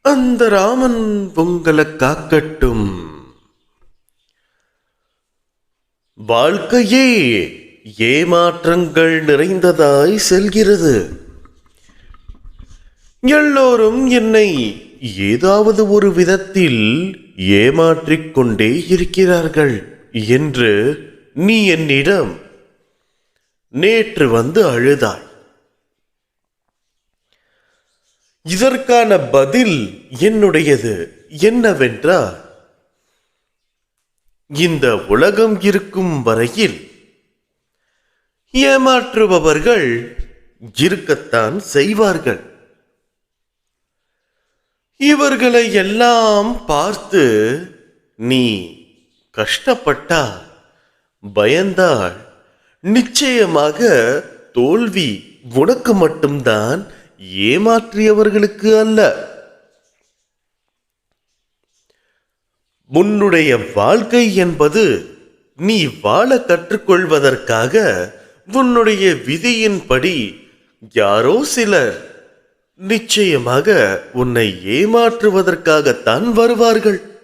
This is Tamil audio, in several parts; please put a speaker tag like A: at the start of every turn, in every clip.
A: அந்த ராமன் உங்களை காக்கட்டும். வாழ்க்கையே ஏமாற்றங்கள் நிறைந்ததாய் செல்கிறது. எல்லோரும் என்னை ஏதாவது ஒரு விதத்தில் ஏமாற்றிக் கொண்டே இருக்கிறார்கள் என்று நீ என்னிடம் நேற்று வந்து அழுதாள் இதற்கான பதில் என்னுடையது என்னவென்றால் இந்த உலகம் இருக்கும் வரையில் ஏமாற்றுபவர்கள் இருக்கத்தான் செய்வார்கள். இவர்களை எல்லாம் பார்த்து நீ கஷ்டப்பட்டா பயந்தால் நிச்சயமாக தோல்வி உனக்கு மட்டும்தான் ஏமாற்றியவர்களுக்கு அல்ல. உன்னுடைய வாழ்க்கை என்பது நீ வாழ கற்றுக்கொள்வதற்காக உன்னுடைய விதியின்படி யாரோ சிலர் நிச்சயமாக உன்னை ஏமாற்றுவதற்காகத்தான் வருவார்கள்.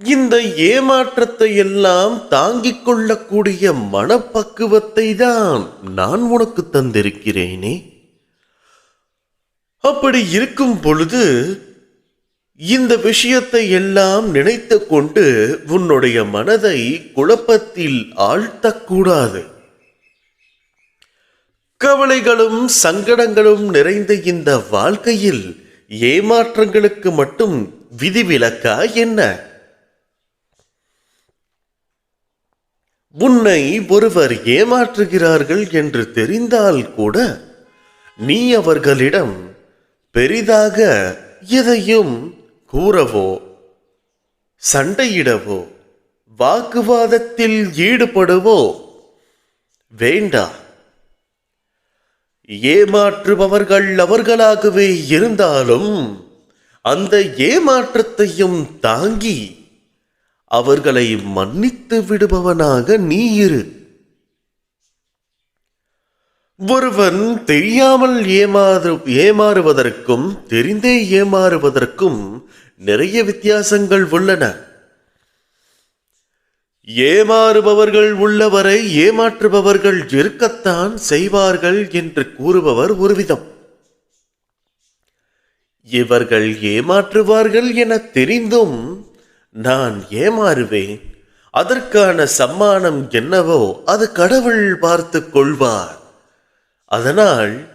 A: இந்த ஏமாற்றத்தை எல்லாம் தாங்கிக் கொள்ளக்கூடிய மனப்பக்குவத்தை தான் நான் உனக்கு தந்திருக்கிறேனே. அப்படி இருக்கும் பொழுது இந்த விஷயத்தை எல்லாம் நினைத்து கொண்டு உன்னுடைய மனதை குழப்பத்தில் ஆழ்த்தக்கூடாது. கவலைகளும் சங்கடங்களும் நிறைந்த இந்த வாழ்க்கையில் ஏமாற்றங்களுக்கு மட்டும் விதிவிலக்கா என்ன? உன்னை ஒருவர் ஏமாற்றுகிறார்கள் என்று தெரிந்தால் கூட நீ அவர்களிடம் பெரிதாக எதையும் கூறவோ சண்டையிடவோ வாக்குவாதத்தில் ஈடுபடுவோ வேண்டா. ஏமாற்றுபவர்கள் அவர்களாகவே இருந்தாலும் அந்த ஏமாற்றத்தையும் தாங்கி அவர்களை மன்னித்து விடுபவனாக நீ இரு. ஒருவன் தெரியாமல் ஏமாறு ஏமாறுவதற்கும் தெரிந்தே ஏமாறுவதற்கும் நிறைய வித்தியாசங்கள் உள்ளன. ஏமாறுபவர்கள் உள்ளவரை ஏமாற்றுபவர்கள் இருக்கத்தான் செய்வார்கள் என்று கூறுபவர் ஒருவிதம். இவர்கள் ஏமாற்றுவார்கள் என தெரிந்தும் நான் ஏமாறுவேன். அதற்கான சம்மானம் என்னவோ அது கடவுள் பார்த்து கொள்வார். அதனால்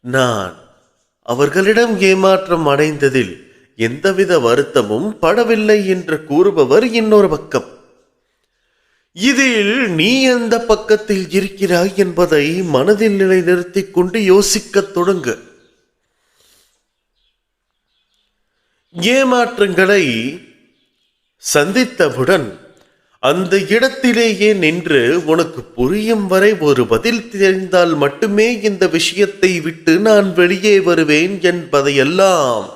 A: நான் அவர்களிடம் ஏமாற்றம் அடைந்ததில் எந்தவித வருத்தமும் படவில்லை என்று கூறுபவர் இன்னொரு பக்கம். இதில் நீ எந்த பக்கத்தில் இருக்கிறாய் என்பதை மனதில் நிலைநிறுத்திக் கொண்டு யோசிக்கத் தொடங்கு. ஏமாற்றங்களை சந்தித்தவுடன் அந்த இடத்திலேயே நின்று உனக்கு புரியும் வரை ஒரு பதில் தெரிந்தால் மட்டுமே இந்த விஷயத்தை விட்டு நான் வெளியே வருவேன் என்பதையெல்லாம்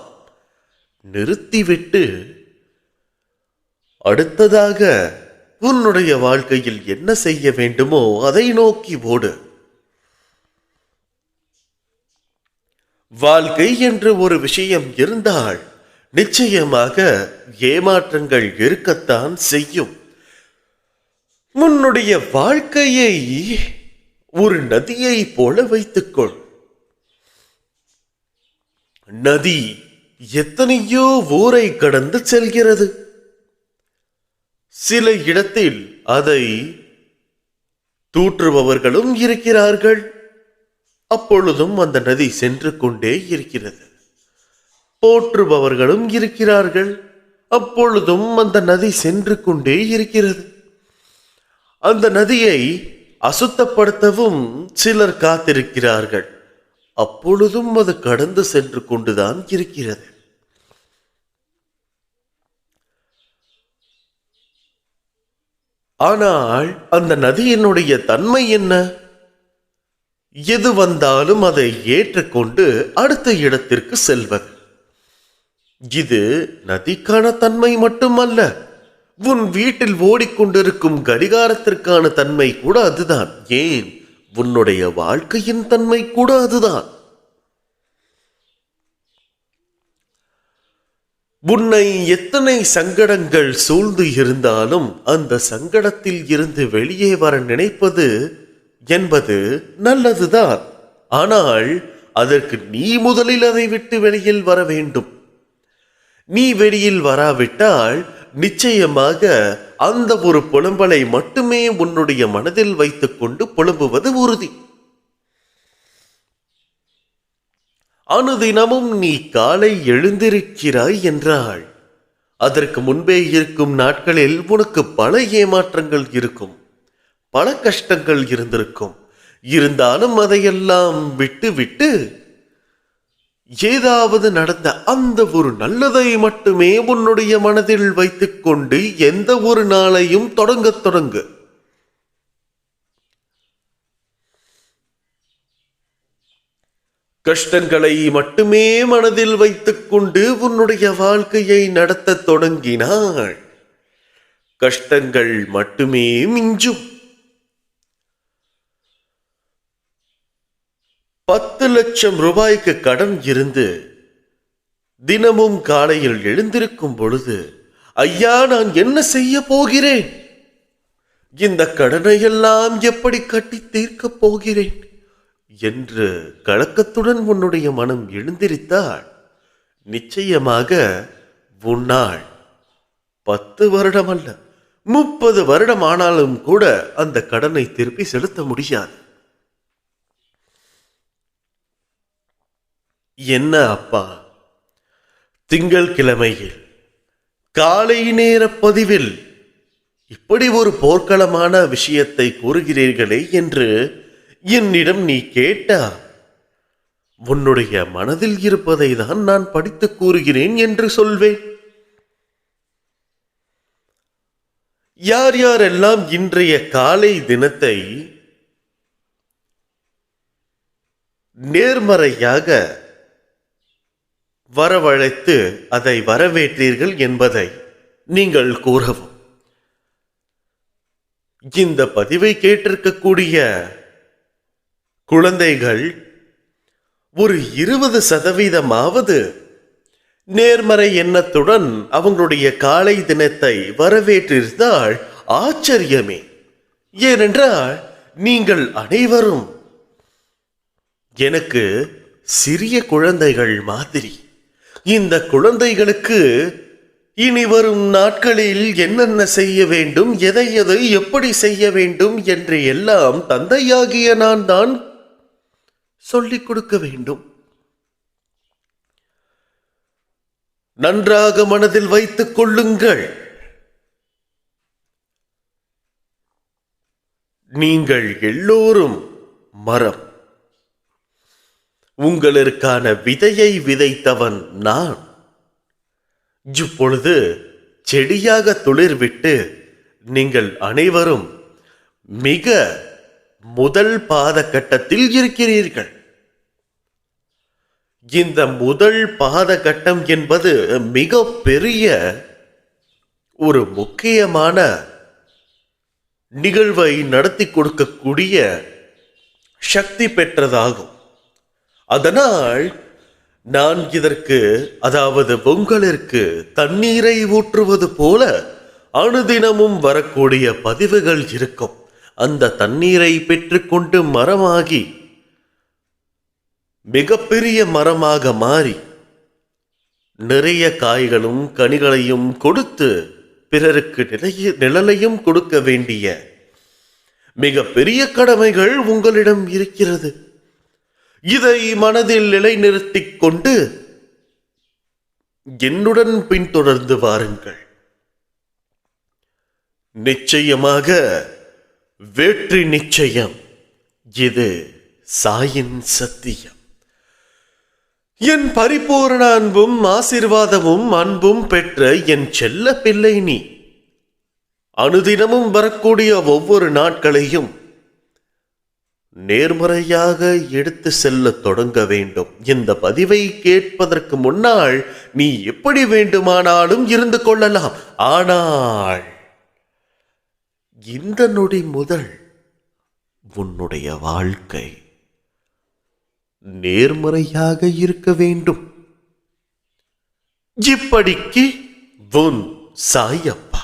A: நிறுத்திவிட்டு அடுத்ததாக உன்னுடைய வாழ்க்கையில் என்ன செய்ய வேண்டுமோ அதை நோக்கி ஓடு. வாழ்க்கை என்று ஒரு விஷயம் இருந்தால் நிச்சயமாக ஏமாற்றங்கள் இருக்கத்தான் செய்யும். உன்னுடைய வாழ்க்கையை ஒரு நதியை போல வைத்துக்கொள். நதி எத்தனையோ ஊரை கடந்து செல்கிறது. சில இடத்தில் அதை தூற்றுபவர்களும் இருக்கிறார்கள். அப்பொழுதும் அந்த நதி சென்று கொண்டே இருக்கிறது. போற்றுபவர்களும் இருக்கிறார்கள். அப்பொழுதும் அந்த நதி சென்று கொண்டே இருக்கிறது. அந்த நதியை அசுத்தப்படுத்தவும் சிலர் காத்திருக்கிறார்கள். அப்பொழுதும் அது கடந்து சென்று கொண்டுதான் இருக்கிறது. ஆனால் அந்த நதியினுடைய தன்மை என்ன? எது வந்தாலும் அதை ஏற்றுக்கொண்டு அடுத்த இடத்திற்கு செல்வது. இது நதிக்கான தன்மை மட்டுமல்ல. உன் வீட்டில் ஓடிக்கொண்டிருக்கும் கடிகாரத்திற்கான தன்மை கூட அதுதான். ஏன்? உன்னுடைய வாழ்க்கையின் தன்மை கூட அதுதான். உன்னை எத்தனை சங்கடங்கள் சூழ்ந்து இருந்தாலும் அந்த சங்கடத்தில் இருந்து வெளியே வர நினைப்பது என்பது நல்லதுதான். ஆனால் அதற்கு நீ முதலில் அதை விட்டு வெளியில் வர வேண்டும். நீ வெளியில் வராவிட்டால் நிச்சயமாக அந்த ஒரு புலம்பலை மட்டுமே உன்னுடைய மனதில் வைத்துக்கொண்டு புலம்புவது உறுதி. அனுதினமும் நீ காலை எழுந்திருக்கிறாய் என்றாள். அதற்கு முன்பே இருக்கும் நாட்களில் உனக்கு பல ஏமாற்றங்கள் இருக்கும் பல கஷ்டங்கள் இருந்திருக்கும். இருந்தாலும் அதையெல்லாம் விட்டு விட்டு ஏதாவது நடந்த அந்த ஒரு நல்லதை மட்டுமே உன்னுடைய மனதில் வைத்துக்கொண்டு எந்த ஒரு நாளையும் தொடங்க தொடங்கு. கஷ்டங்களை மட்டுமே மனதில் வைத்துக்கொண்டு உன்னுடைய வாழ்க்கையை நடத்த தொடங்கினாள். கஷ்டங்கள் மட்டுமே மிஞ்சும். பத்து லட்சம் ரூபாய்க்கு கடன் இருந்து தினமும் காலையில் எழுந்திருக்கும் பொழுது ஐயா நான் என்ன செய்ய போகிறேன்? இந்த கடனை எல்லாம் எப்படி கட்டி தீர்க்கப் போகிறேன்? என்று கலக்கத்துடன் உன்னுடைய மனம் எழுந்திருத்தால் நிச்சயமாக உன்னால் பத்து வருடம் அல்ல முப்பது வருடம் ஆனாலும் கூட அந்த கடனை திருப்பி செலுத்த முடியாது. என்ன அப்பா? திங்கள் கிழமையில் காலை நேர பதிவில் இப்படி ஒரு போர்க்களமான விஷயத்தை கூறுகிறீர்களே என்று என்னிடம் நீ கேட்டா உன்னுடைய மனதில் இருப்பதை தான் நான் படித்து கூறுகிறேன் என்று சொல்வேன். யார் யாரெல்லாம் இன்றைய காலை தினத்தை நேர்மறையாக வரவழைத்து அதை வரவேற்றீர்கள் என்பதை நீங்கள் கூறவும். இந்த பதிவை கேட்டிருக்கக்கூடிய குழந்தைகள் ஒரு இருபது சதவீதமாவது நேர்மறை எண்ணத்துடன் அவங்களுடைய காலை தினத்தை வரவேற்றிருந்தால் ஆச்சரியமே. ஏனென்றால் நீங்கள் அனைவரும் எனக்கு சிறிய குழந்தைகள் மாதிரி. இந்த குழந்தைகளுக்கு இனி வரும் நாட்களில் என்னென்ன செய்ய வேண்டும் எதை எதை எப்படி செய்ய வேண்டும் என்று எல்லாம் தந்தையாகிய நான் தான் சொல்லிக் கொடுக்க வேண்டும். நன்றாக மனதில் வைத்துக் கொள்ளுங்கள். நீங்கள் எல்லோரும் மரம். உங்களுக்கான விதையை விதைத்தவன் நான். இப்பொழுது செடியாக துளிர்விட்டு நீங்கள் அனைவரும் மிக முதல் பாத கட்டத்தில் இருக்கிறீர்கள். இந்த முதல் பாத கட்டம் என்பது மிக பெரிய ஒரு முக்கியமான நிகழ்வை நடத்தி கொடுக்கக்கூடிய சக்தி பெற்றதாகும். அதனால் நான் இதற்கு அதாவது பொங்கலிற்கு தண்ணீரை ஊற்றுவது போல அனுதினமும் வரக்கூடிய பதிவுகள் இருக்கும். அந்த தண்ணீரை பெற்றுக்கொண்டு மரமாகி மிகப்பெரிய மரமாக மாறி நிறைய காய்களும் கனிகளையும் கொடுத்து பிறருக்கு நிலைய நிழலையும் கொடுக்க வேண்டிய மிக பெரிய கடமைகள் உங்களிடம் இருக்கிறது. இதை மனதில் நிலைநிறுத்திக் கொண்டு என்னுடன் பின்தொடர்ந்து வாருங்கள். நிச்சயமாக வெற்றி நிச்சயம் இது சாயின் சத்தியம். என் பரிபூரண அன்பும் ஆசிர்வாதமும் அன்பும் பெற்ற என் செல்ல பிள்ளை நீ. அனுதினமும் வரக்கூடிய ஒவ்வொரு நாட்களையும் நேர்மறையாக எடுத்து செல்ல தொடங்க வேண்டும். இந்த பதிவை கேட்பதற்கு முன்னால் நீ எப்படி வேண்டுமானாலும் இருந்து கொள்ளலாம். ஆனால் இந்த நொடி முதல் உன்னுடைய வாழ்க்கை நேர்மறையாக இருக்க வேண்டும். இப்படிக்கு உன் சாயப்பா.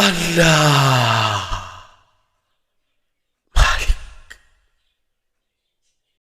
A: அல்லாஹ்.